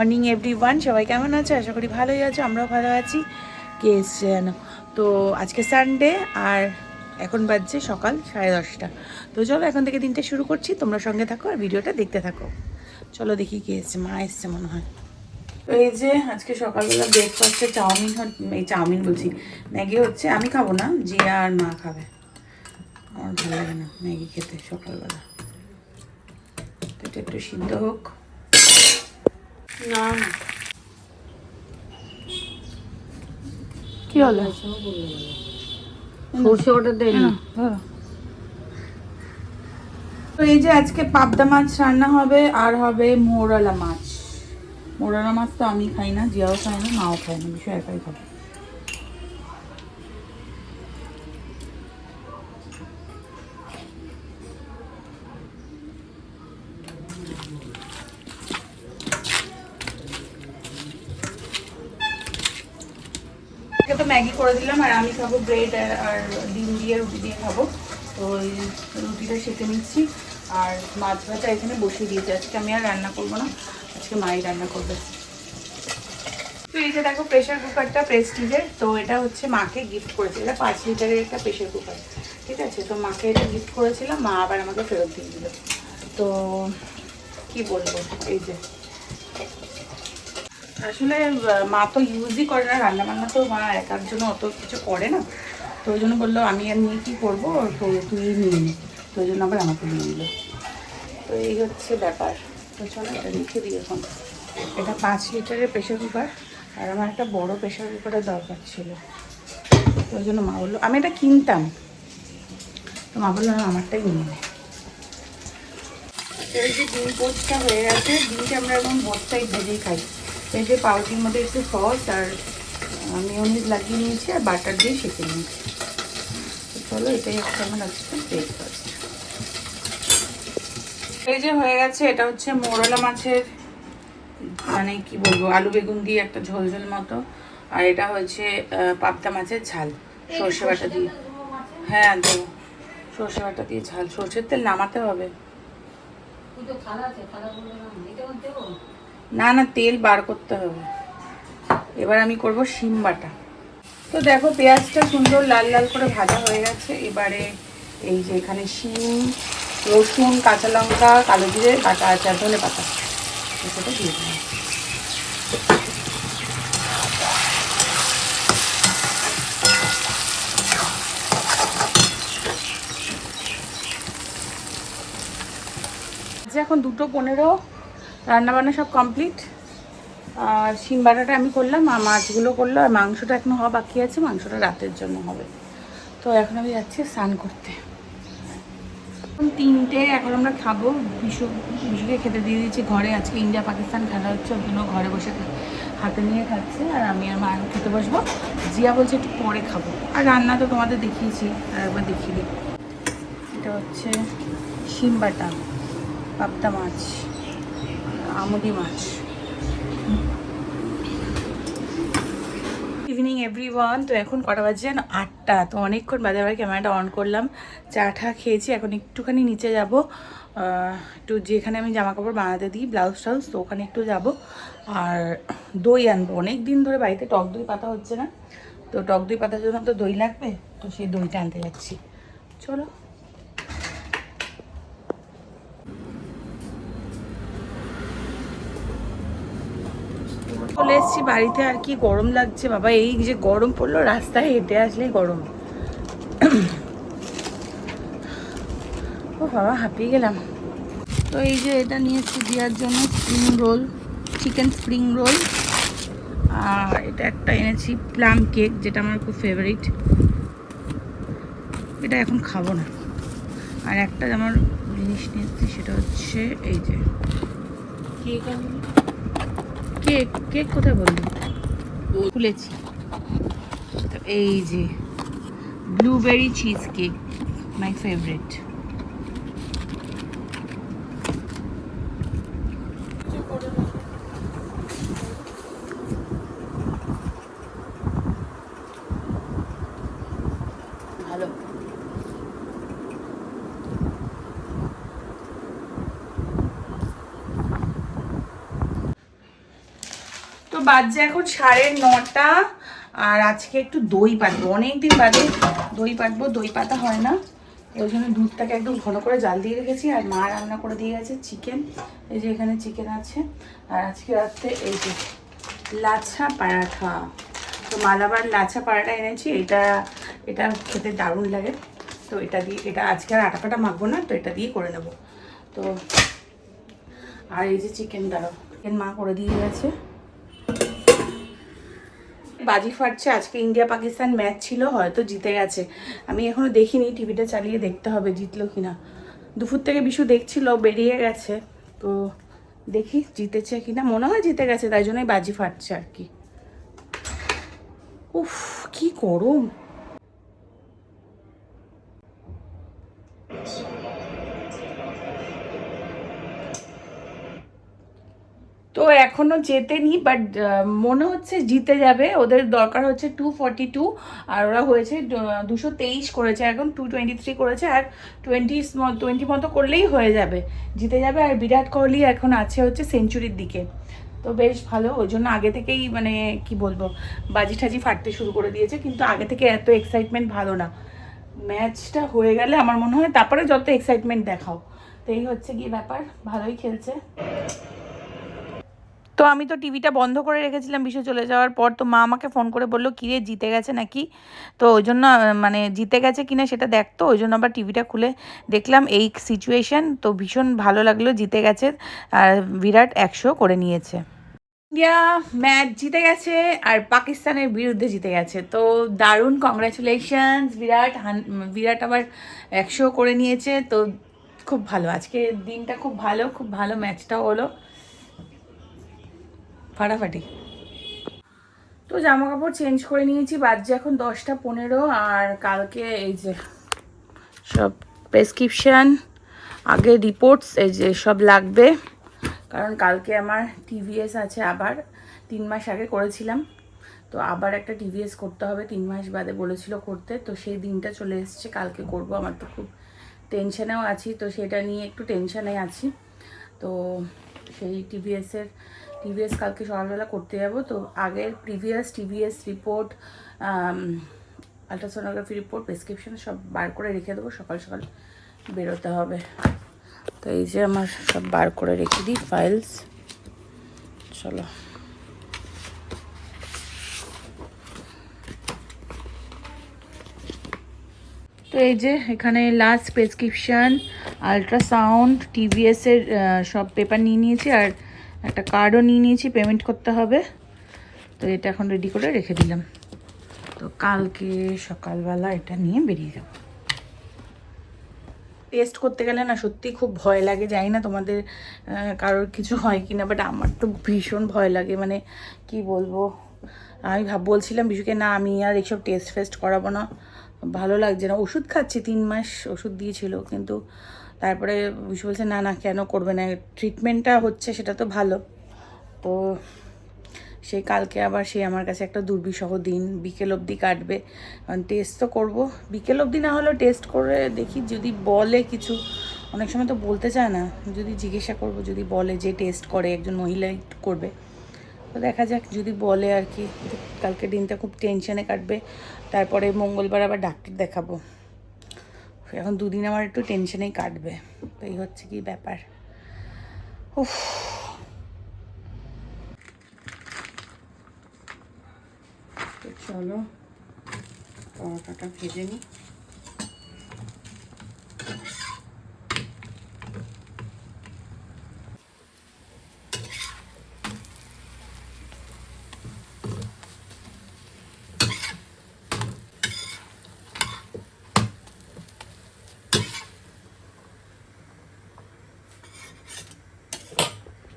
Morning every one সবাই কেমন আছো? আশা করি ভালোই আছো, আমরাও ভালো আছি। কে এসছে যেন তো আজকে সানডে আর এখন বাজছে সকাল সাড়ে দশটা। তো চলো এখন থেকে দিনটা শুরু করছি, তোমরা সঙ্গে থাকো আর ভিডিওটা দেখতে থাকো। চলো দেখি কে এসছে, মা এসছে মনে হয়। তো এই যে আজকে সকালবেলা ব্রেকফাস্টে চাউমিন এই চাউমিন বলছি, ম্যাগি হচ্ছে, আমি খাব না, জিয়া আর মা খাবে। আমার ভালো লাগে না ম্যাগি খেতে সকালবেলা। তো এটা একটু সিদ্ধ হোক। না কি হলো? সর্ষে ওটা দেয় না। তো এই যে আজকে পাবদা মাছ রান্না হবে আর হবে মোরালা মাছ। মোরালা মাছ তো আমি খাই না জিয়াও খাই না মাও খাই না বিষয় একাই খাবে। তো ম্যাগি করে দিলাম আর আমি খাব ব্রেড আর ডিম দিয়ে রুটি দিয়ে খাব। তো ওই রুটিটা সেঁকে নিচ্ছি। আর মাছ ভাজা এখানে বসিয়ে দিয়েছি। আজকে আমি আর রান্না করব না। আজকে মাই রান্না করবে। তো এই যে দেখো প্রেশার কুকারটা প্রেস্টিজের তো এটা হচ্ছে মাকে গিফট করেছে। এটা পাঁচ লিটারের একটা প্রেশার কুকার ঠিক আছে? তো মাকে এটা গিফট করেছিলাম। মা আবার আমাকে ফেরত দিয়ে দিল। তো কি বলব? এই যে। আসলে মা তো ইউজই করে না রান্না বান্না তো মা একার জন্য অত কিছু করে না। তো ওই জন্য বলল, আমি আর নিয়ে কী করব? তো তুই নিয়ে নে। তো ওই জন্য আবার আমাকে দিয়ে দিল তো এই হচ্ছে ব্যাপার। তো চলো, এটা রেখে দিই এখন। এটা পাঁচ লিটারের প্রেশার কুকার আর আমার একটা বড় প্রেশার কুকারের দরকার ছিল। তো ওই জন্য মা বলল, আমি এটা কিনতাম। তো মা বলল আমারটাই নিয়ে নে। এই যে ডিম পোচটা হয়ে গেছে, ডিমটা আমরা এখন বোটটাই ভেজেই খাই। এই যে পাউরুটির মধ্যে একটু সস আর মিওনিজ লাগিয়ে নিয়েছি আর বাটার দিয়ে সেঁকে নিয়েছি। চলো এটাই হচ্ছে আমার আজকে ব্রেকফাস্ট এই যে হয়ে গেছে এটা হচ্ছে মোরলা মাছের মানে কি বলব আলু বেগুন দিয়ে একটা ঝোল ঝোল মতো। আর এটা হচ্ছে পাবদা মাছের ঝাল সর্ষে বাটা দিয়ে। হ্যাঁ দেবো সর্ষে বাটা দিয়ে ঝাল। সর্ষের তেল নামাতে হবে। না না না, তেল বার করতে হবে। এবার আমি করব শিম বাটা। তো দেখো, পেঁয়াজটা সুন্দর লাল লাল করে ভাজা হয়ে গেছে। এবারে এই যে এখানে শিম, রসুন, কাঁচা লঙ্কা, কালো জিরে, বাটা আছে ধনে পাতা। দিয়ে দিলাম এখন দুটো পনেরো রান্নাবান্না সব কমপ্লিট আর শিম বাটাটা আমি করলাম, আর মাছগুলো করল, আর মাংসটা এখনও হওয়া বাকি আছে, মাংসটা রাতের জন্য হবে। তো এখন আমি যাচ্ছি স্নান করতে। তিনটে, এখন আমরা খাব। বিশু, বিশুকে খেতে দিয়ে দিয়েছি ঘরে। আজকে ইন্ডিয়া, পাকিস্তান খেলা হচ্ছে, ওর জন্য ঘরে বসে হাতে নিয়ে খাচ্ছে, আর আমি আর মা খেতে বসবো। জিয়া বলছে একটু পরে খাব। আর রান্না তো তোমাদের দেখিয়েছি, আর একবার দেখিয়ে দিই। এটা হচ্ছে শিম বাটা, পাবদা মাছ। আমুদি মাছ। ইভিনিং এভরি ওয়ান তো এখন কটা বাজে আটটা। তো অনেকক্ষণ বাজে আবার ক্যামেরাটা অন করলাম। চা ঠা খেয়েছি, এখন একটুখানি নিচে যাব। একটু যেখানে আমি জামা কাপড় বানাতে দিই ব্লাউজ টাউজ তো ওখানে একটু যাব। আর দই আনব। অনেক দিন ধরে বাড়িতে টক দই পাতা হচ্ছে না। তো টক দই পাতার জন্য তো দই লাগবে? তো সেই দইটা আনতে যাচ্ছি। চলো। চলে এসেছি বাড়িতে, আর কি গরম লাগছে। বাবা, এই যে গরম পড়ল, রাস্তায় হেঁটে আসলেই গরম। ও বাবা, হাঁপিয়ে গেলাম। তো এই যে এটা নিয়েছি দেওয়ার জন্য spring roll chicken spring roll আর এটা একটা এনেছি প্লাম কেক যেটা আমার খুব ফেভারিট এটা এখন খাব না। আর একটা আমার জিনিস নিয়েছি, সেটা হচ্ছে এই যে কেক কেক কেক কোথায় বললি? খুলেছি। এই যে blueberry cheese cake my favourite বাজছে এখন সাড়ে নটা, আর আজকে একটু দই পাতবো। অনেকদিন বাদে দই পাতবো, দই পাতা হয় না। ওই জন্য দুধটাকে একদম ঘন করে জাল দিয়ে রেখেছি, আর মা রান্না করে দিয়ে গেছে চিকেন। এই যে এখানে চিকেন আছে। আর আজকে রাত্রে এই যে লাচ্ছা পারাঠা। তো মালাবার লাচ্ছা পারাঠা এনেছি, এটা এটা খেতে দারুণ লাগে। তো এটা দিয়ে, এটা আজকে আর আটা ফাটা মাখবো না, তো এটা দিয়ে করে নেব। তো, আর এই যে চিকেন দাঁড়াও চিকেন মা করে দিয়ে গেছে। বাজি ফাটছে, আজকে ইন্ডিয়া পাকিস্তান ম্যাচ ছিল, হয়তো জিতে গেছে। আমি এখনও দেখিনি, টিভিটা চালিয়ে দেখতে হবে, জিতলো কিনা দুপুর থেকে বিশু দেখছিল, বেরিয়ে গেছে, তো দেখি জিতেছে কিনা মনে হয় জিতে গেছে, তাই জন্যই বাজি ফাটছে আর কি। উফ, কি গরম। তো এখনও জেতেনি বাট মনে হচ্ছে জিতে যাবে। ওদের দরকার হচ্ছে টু ফর্টি টু আর ওরা হয়েছে দুশো তেইশ করেছে, এখন টু টোয়েন্টি থ্রি করেছে, আর টোয়েন্টি টোয়েন্টি মতো করলেই হয়ে যাবে। জিতে যাবে, আর বিরাট কোহলি এখন আছে হচ্ছে সেঞ্চুরির দিকে। তো বেশ ভালো, ওই জন্য আগে থেকেই মানে কি বলব, বাজি ঠাজি ফাটতে শুরু করে দিয়েছে, কিন্তু আগে থেকে এত এক্সাইটমেন্ট ভালো না। ম্যাচটা হয়ে গেলে আমার মনে হয় তারপরে যত এক্সাইটমেন্ট দেখাও। তো এই হচ্ছে কি ব্যাপার, ভালোই খেলছে। তো আমি তো টিভিটা বন্ধ করে রেখেছিলাম বিশ্ব চলে যাওয়ার পর, তো মা আমাকে ফোন করে বলল, কিরে, জিতে গেছে নাকি? তো ওই জন্য মানে জিতে গেছে কিনা সেটা দেখতো ওই জন্য আবার টিভিটা খুলে দেখলাম এই সিচুয়েশন তো ভীষণ ভালো লাগল, জিতে গেছে। আর বিরাট একশো করে নিয়েছে। ইন্ডিয়া ম্যাচ জিতে গেছে আর পাকিস্তানের বিরুদ্ধে জিতে গেছে। তো দারুণ কংগ্রাচুলেশনস বিরাট হান- বিরাট আবার একশো করে নিয়েছে। তো খুব ভালো আজকে দিনটা খুব ভালো খুব ভালো ম্যাচটা হলো। ফাটাফাটি। তো জামা কাপড় চেঞ্জ করে নিয়েছি, বাজছে এখন দশটা পনেরো আর কালকে এই যে সব প্রেসক্রিপশান আগে রিপোর্টস এই যে সব লাগবে। কারণ কালকে আমার টিভিএস আছে আবার, তিন মাস আগে করেছিলাম। তো আবার একটা টিভিএস করতে হবে, তিন মাস বাদে বলেছিল করতে। তো সেই দিনটা চলে এসছে, কালকে করব। আমার তো খুব টেনশানেও আছি, তো সেটা নিয়ে একটু টেনশানে আছি। তো সেই টিভিএসের টিভিএস কালকে সকালবেলা করতে যাব, তো আগের previous TVS report ultrasonography report prescription সব বার করে রেখে দেবো, সকাল সকাল বেরোতে হবে। তো এই যে আমার সব বার করে রেখে দিই ফাইলস চলো। তো এই যে এখানে লাস্ট প্রেসক্রিপশন আলট্রাসাউন্ড টিভিএসের সব পেপার নিয়ে নিয়েছি, আর একটা কার্ডও নিয়ে নিয়েছি পেমেন্ট করতে হবে। তো এটা এখন রেডি করে রেখে দিলাম। তো কালকে সকালবেলা এটা নিয়ে বেরিয়ে যাব। টেস্ট করতে গেলে না সত্যি খুব ভয় লাগে, জানি না তোমাদের কারোর কিছু হয় কি না বাট আমার তো ভীষণ ভয় লাগে। মানে কি বলব? আমি ভাব, বলছিলাম বিশুকে, না, আমি আর এইসব টেস্ট ফেস্ট করাবো না। ভালো লাগছে না। ওষুধ খাচ্ছি, তিন মাস ওষুধ দিয়েছিল, কিন্তু তারপরে বিশু বলছে, না না, কেন করবে না? ট্রিটমেন্টটা হচ্ছে, সেটা তো ভালো। তো সেই কালকে আবার সে আমার কাছে একটা দুর্বিসহ দিন, বিকেল অবধি কাটবে। কারণ টেস্ট তো করব। বিকেল অবধি না হলেও টেস্ট করে দেখি, যদি বলে কিছু, অনেক সময় তো বলতে চায় না। যদি জিজ্ঞাসা করব, যদি বলে যে টেস্ট করে, একজন মহিলাই করবে, তো দেখা যাক, যদি বলে আর কি। কালকে দিনটা খুব টেনশনে কাটবে। তারপরে মঙ্গলবার আবার ডাক্তার দেখাবো। এখন দুদিন আমার একটু টেনশনেই কাটবে। তো এই হচ্ছে কি ব্যাপার। উফ। চলো, পরোটাটা ভেজে নিই।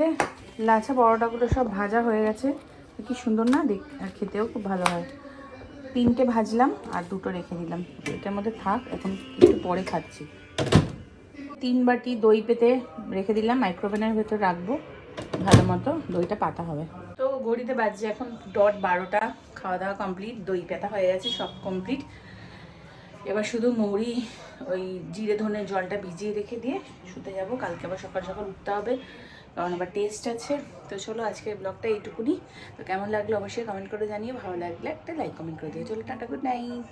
এ, লাচা পরোটাগুলো সব ভাজা হয়ে গেছে। কি সুন্দর না দেখ আর খেতেও খুব ভালো হয়। তিনটে ভাজলাম আর দুটো রেখে দিলাম। এটার মধ্যে থাক এখন একটু পরে খাচ্ছি। তিন বাটি দই পেতে রেখে দিলাম মাইক্রোওভেনের ভেতর রাখব। ভালো মতো দইটা পাতা হবে। তো ঘড়িতে বাজছে এখন ডট বারোটা। খাওয়া দাওয়া কমপ্লিট দই পেতা হয়ে গেছে সব কমপ্লিট এবার শুধু মৌরি ওই জিরে ধনের জলটা ভিজিয়ে রেখে দিয়ে শুতে যাব। কালকে আবার সকাল সকাল উঠতে হবে। কারণ আবার টেস্ট আছে। তো চলো আজকের ব্লগটা এইটুকুনি। তো কেমন লাগল অবশ্যই কমেন্ট করে জানিয়ে ভালো লাগলে একটা লাইক কমেন্ট করে দিও। চলো টাটা গুড নাইট